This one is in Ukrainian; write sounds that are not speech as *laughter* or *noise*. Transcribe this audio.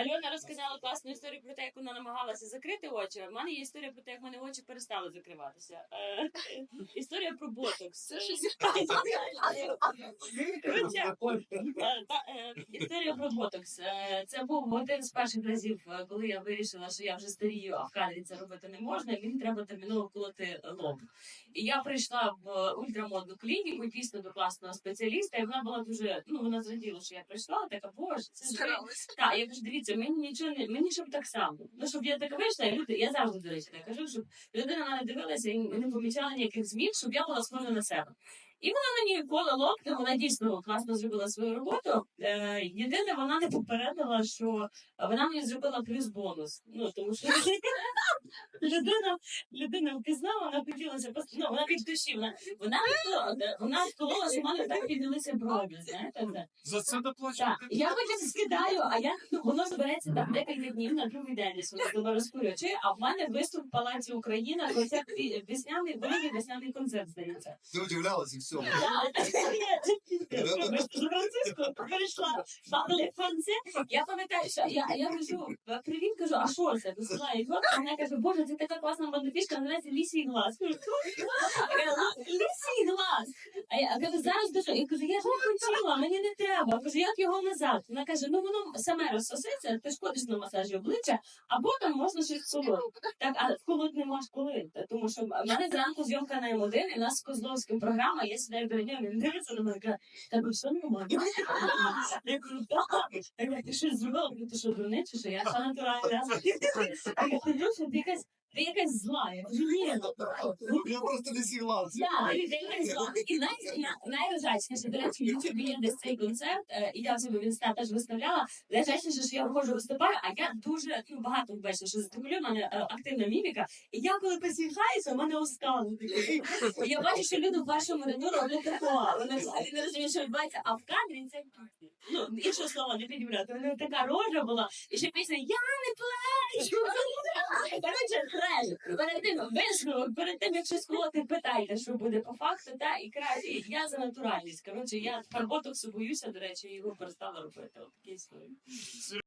Альона розказала класну історію про те, як вона намагалася закрити очі. У мене є історія про те, як в мене очі перестали закриватися. Е, історія про ботокс. *laughs* Коротше, Е, та, е, Історія про ботокс. Е, Це був один з перших разів, е, коли я вирішила, що я вже старію, а в кадрі це робити не можна. і Мені треба терміново колоти лоб. І я прийшла в ультрамодну клініку, дійсно до класного спеціаліста, і вона була дуже. Ну вона зраділа, що я прийшла. Така боже, це ж ви». старалась. так, я кажу, дивіться, мені нічого не мені щоб так само. Ну щоб я так вийшла, люди, я завжди до речі, так кажу, щоб людина на мене дивилася і не помічала ніяких змін, щоб я була схожа на себе. І вона мені кола лопне, вона дійсно класно зробила свою роботу. Е, єдине, вона не попередила, що вона мені зробила плюс бонус. Ну тому що людина, людина впізнала, вона хотілася ну, вона від душі. Вона вона вколола, що в мене так піднялися брови. Знаєте. За це доплачу. Так, я потім скидаю, а я ну, воно збереться там декілька днів на другий день, десь воно тебе. А в мене виступ в Палаці Україна, концерт весняний, великий весняний концерт здається. Ти удивлялась і все. Прийшла Павле Франце. Я пам'ятаю, що я, я кажу, привіт, кажу, а що це? Посилаю його, а вона каже, боже, це така класна модифішка, називається лісій глаз. Лісій глаз. А я кажу, зараз дуже. Я кажу, я ж не хотіла, мені не треба. Кажу, як його назад? Вона каже, ну воно саме розсоситься, ти ж ходиш на масажі обличчя, або там можна щось колоти. Так, а вколоть не можеш коли. Тому що в мене зранку зйомка на М1, і в нас з Козловським програма, я сідаю до нього, він дивиться на мене, каже, тебе все нормально? *laughs* Я кажу, так. Я кажу, ти що зробила? Ти що, дурний, що? Я ще натуральна. *laughs* Я кажу, «Люся, ти якась, ти якась зла. Я кажу, ні, ну, Я просто не сіглався. я, ти якась зла. І най- най- найрожачніше, до речі, в Ютубі є десь цей концерт, е, і я в себе в інста теж виставляла. Найрожачніше, що я виходжу виступаю, а я дуже ну, багато бачу, що затемлю, в мене е, активна міміка. І я коли посміхаюся, у мене оскали такі. Я бачу, що люди в першому ряду роблять такого. Вони взагалі не розуміють, що відбувається, а в кадрі це ну, іншого слова не підібрати. Мене така рожа була, і ще пісня Я не плачу. Коротше, треш. Перед тим висновок, перед тим, як щось колоти, питайте, що буде по факту, та і краще. Я за натуральність. Коротше, я тепер ботоксу боюся, до речі, його перестала робити. От такі.